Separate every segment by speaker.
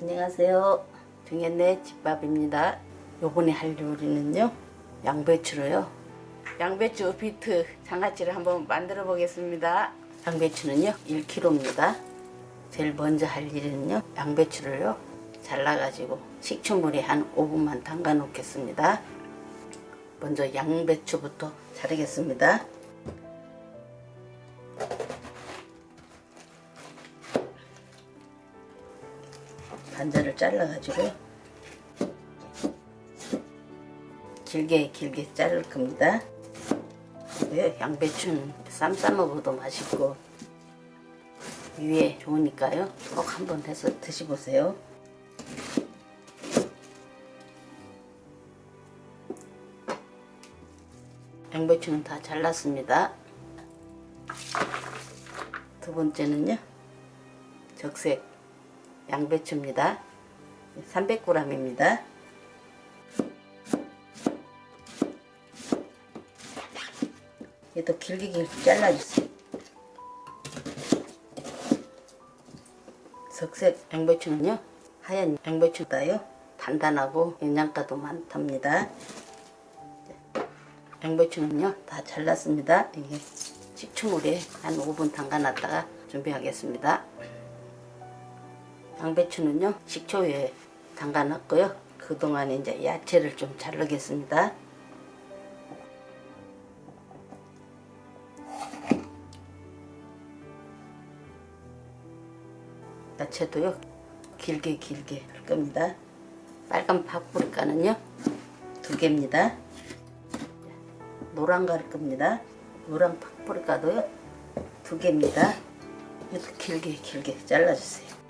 Speaker 1: 안녕하세요. 정현네 집밥입니다. 요번에 할 요리는요. 양배추로요. 양배추 비트 장아찌를 한번 만들어 보겠습니다. 양배추는요. 1kg입니다. 제일 먼저 할 일은요. 양배추를요. 잘라가지고 식초물에 한 5분만 담가 놓겠습니다. 먼저 양배추부터 자르겠습니다. 반절을 잘라가지고 길게 길게 자를 겁니다. 왜 양배추는 쌈 싸 먹어도 맛있고 위에 좋으니까요. 꼭 한번 해서 드셔보세요. 양배추는 다 잘랐습니다. 두 번째는요. 적색 양배추입니다. 300g입니다. 얘도 길게 길게 잘라주세요. 석색 양배추는요, 하얀 양배추다요. 단단하고 영양가도 많답니다. 양배추는요, 다 잘랐습니다. 이게 식초물에 한 5분 담가 놨다가 준비하겠습니다. 양배추는요 식초에 담가놨고요. 그동안에 이제 야채를 좀 자르겠습니다. 야채도요 길게 길게 할 겁니다. 빨간 파프리카는요 두 개입니다. 노란 갈 겁니다. 노란 파프리카도요 두 개입니다. 이렇게 길게 길게 잘라주세요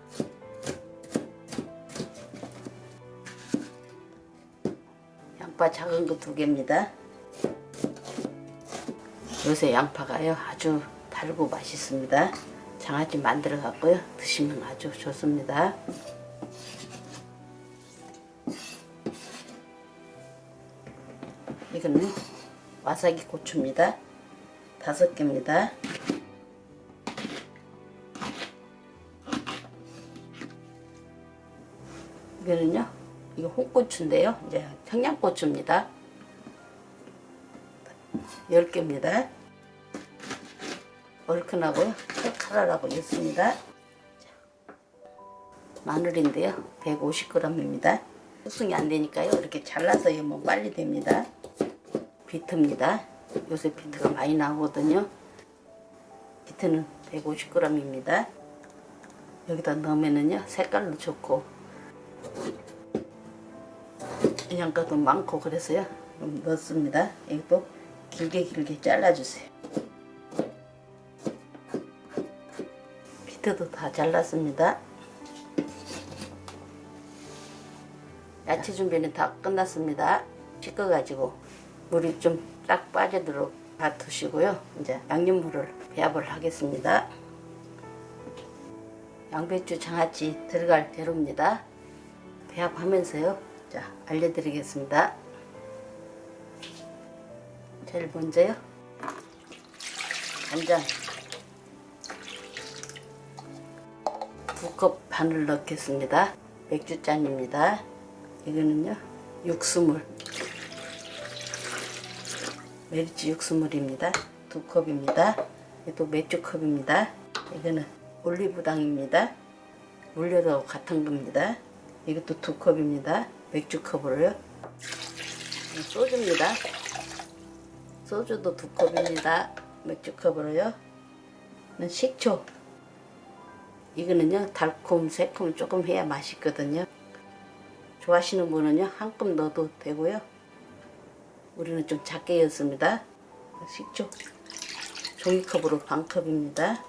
Speaker 1: 양파 작은 거 두 개입니다. 요새 양파가요 아주 달고 맛있습니다. 장아찌 만들어 갖고요 드시면 아주 좋습니다. 이거는 와사기 고추입니다. 다섯 개입니다. 이거는요 이거 홍고추인데요. 이제 청양고추입니다. 10개입니다. 얼큰하고요. 칼칼하라고 있습니다. 마늘인데요. 150g입니다. 숙성이 안 되니까요. 이렇게 잘라서 뭐 빨리 됩니다. 비트입니다. 요새 비트가 많이 나오거든요. 비트는 150g입니다. 여기다 넣으면은요. 색깔도 좋고 영 양가도 많고 그래서요 좀 넣습니다. 이것도 길게 길게 잘라주세요. 비트도 다 잘랐습니다. 야채 준비는 다 끝났습니다. 씻어가지고 물이 좀 딱 빠지도록 놔두시고요. 이제 양념물을 배합을 하겠습니다. 양배추 장아찌 들어갈 재료입니다. 배합하면서요. 자, 알려드리겠습니다. 제일 먼저요. 간장 두 컵 반을 넣겠습니다. 맥주잔입니다. 이거는요. 육수물 메리치 육수물입니다. 두 컵입니다. 이것도 맥주 컵입니다. 이거는 올리브당입니다. 물엿하고 같은 겁니다. 이것도 두 컵입니다. 맥주 컵으로요. 소주입니다. 소주도 두 컵입니다. 맥주 컵으로요. 이건 식초. 이거는요, 달콤, 새콤 조금 해야 맛있거든요. 좋아하시는 분은요, 한 컵 넣어도 되고요. 우리는 좀 작게 였습니다. 식초. 종이컵으로 반 컵입니다.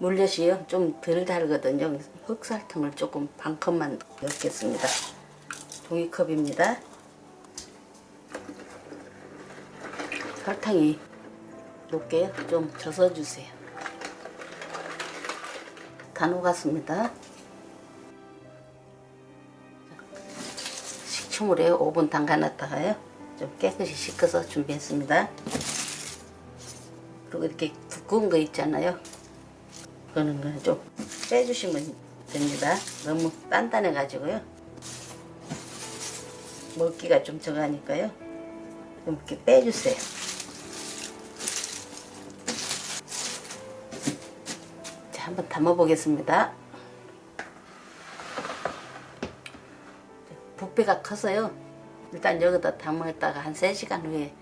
Speaker 1: 물엿이요 좀 덜 달거든요. 흑설탕을 조금 반 컵만 넣겠습니다. 종이컵입니다. 설탕이 높게 좀 젖어주세요. 다 녹았습니다. 식초물에 5분 담가놨다가요. 좀 깨끗이 씻어서 준비했습니다. 그리고 이렇게 두꺼운 거 있잖아요. 그거는 그냥 좀 빼주시면 됩니다. 너무 단단해 가지고요. 먹기가 좀 적으니까요. 좀 이렇게 빼주세요. 자, 한번 담아 보겠습니다. 부피가 커서요. 일단 여기다 담았다가 한 3시간 후에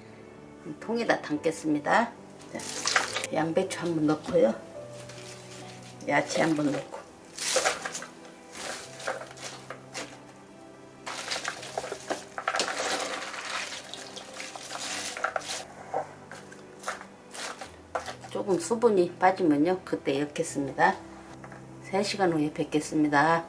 Speaker 1: 통에다 담겠습니다. 자, 양배추 한번 넣고요. 야채 한번 넣고. 조금 수분이 빠지면요. 그때 엮겠습니다. 3시간 후에 뵙겠습니다.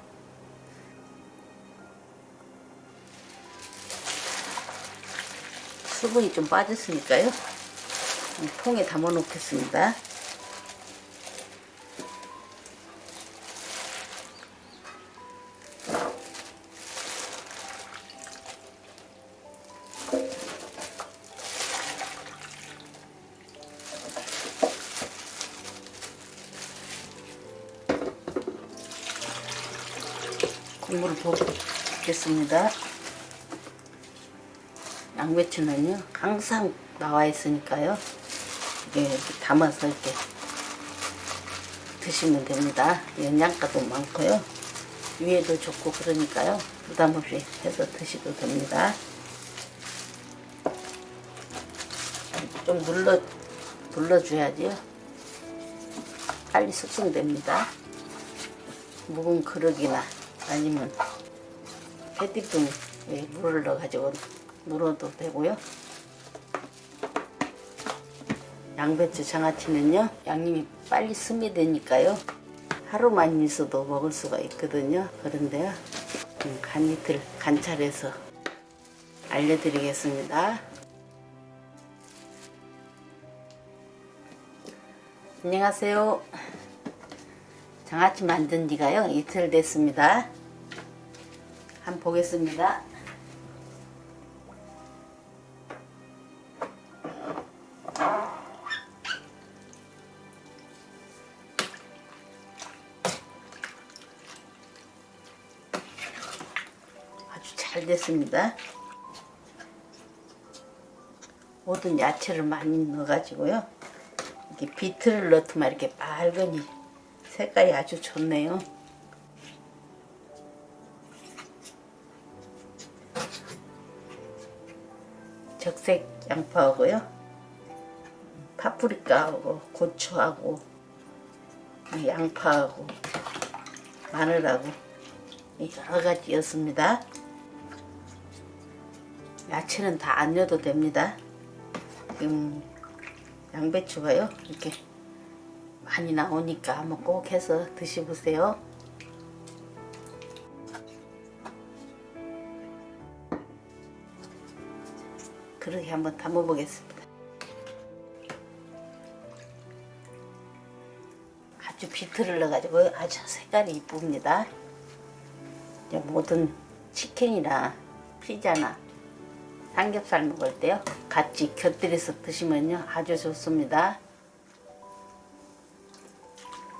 Speaker 1: 수분이 좀 빠졌으니까요. 통에 담아 놓겠습니다. 국물을 붓겠습니다. 양배추는요 항상 나와 있으니까요. 이렇게 담아서 이렇게 드시면 됩니다. 영양가도 많고요. 위에도 좋고 그러니까요. 부담 없이 해서 드셔도 됩니다. 좀 눌러 눌러줘야지요. 빨리 숙성됩니다. 묵은 그릇이나 아니면 페티병에 물을 넣어가지고 눌어도 되고요. 양배추 장아찌는요 양념이 빨리 스미 되니까요 하루만 있어도 먹을 수가 있거든요. 그런데요 음, 간 이틀 관찰해서 알려드리겠습니다. 안녕하세요. 장아찌 만든 지가요 이틀 됐습니다. 보겠습니다. 아주 잘 됐습니다. 모든 야채를 많이 넣어가지고요. 이렇게 비트를 넣더만 이렇게 빨간이 색깔이 아주 좋네요. 적색 양파하고요. 파프리카하고 고추하고 이 양파하고 마늘하고 여러 가지였습니다. 야채는 다 안 넣어도 됩니다. 지금 양배추가요 이렇게 많이 나오니까 한번 꼭 해서 드셔보세요. 그렇게 한번 담아 보겠습니다. 아주 비트를 넣어가지고 아주 색깔이 이쁩니다. 이제 모든 치킨이나 피자나 삼겹살 먹을 때요 같이 곁들여서 드시면요 아주 좋습니다.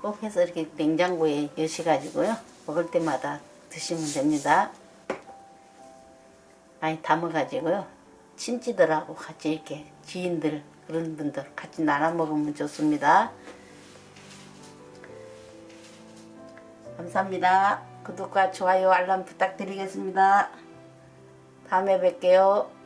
Speaker 1: 꼭 해서 이렇게 냉장고에 여시가지고요 먹을 때마다 드시면 됩니다. 많이 담아가지고요 친지들하고 같이 이렇게 지인들 그런 분들 같이 나눠 먹으면 좋습니다. 감사합니다. 구독과 좋아요 알람 부탁드리겠습니다. 다음에 뵐게요.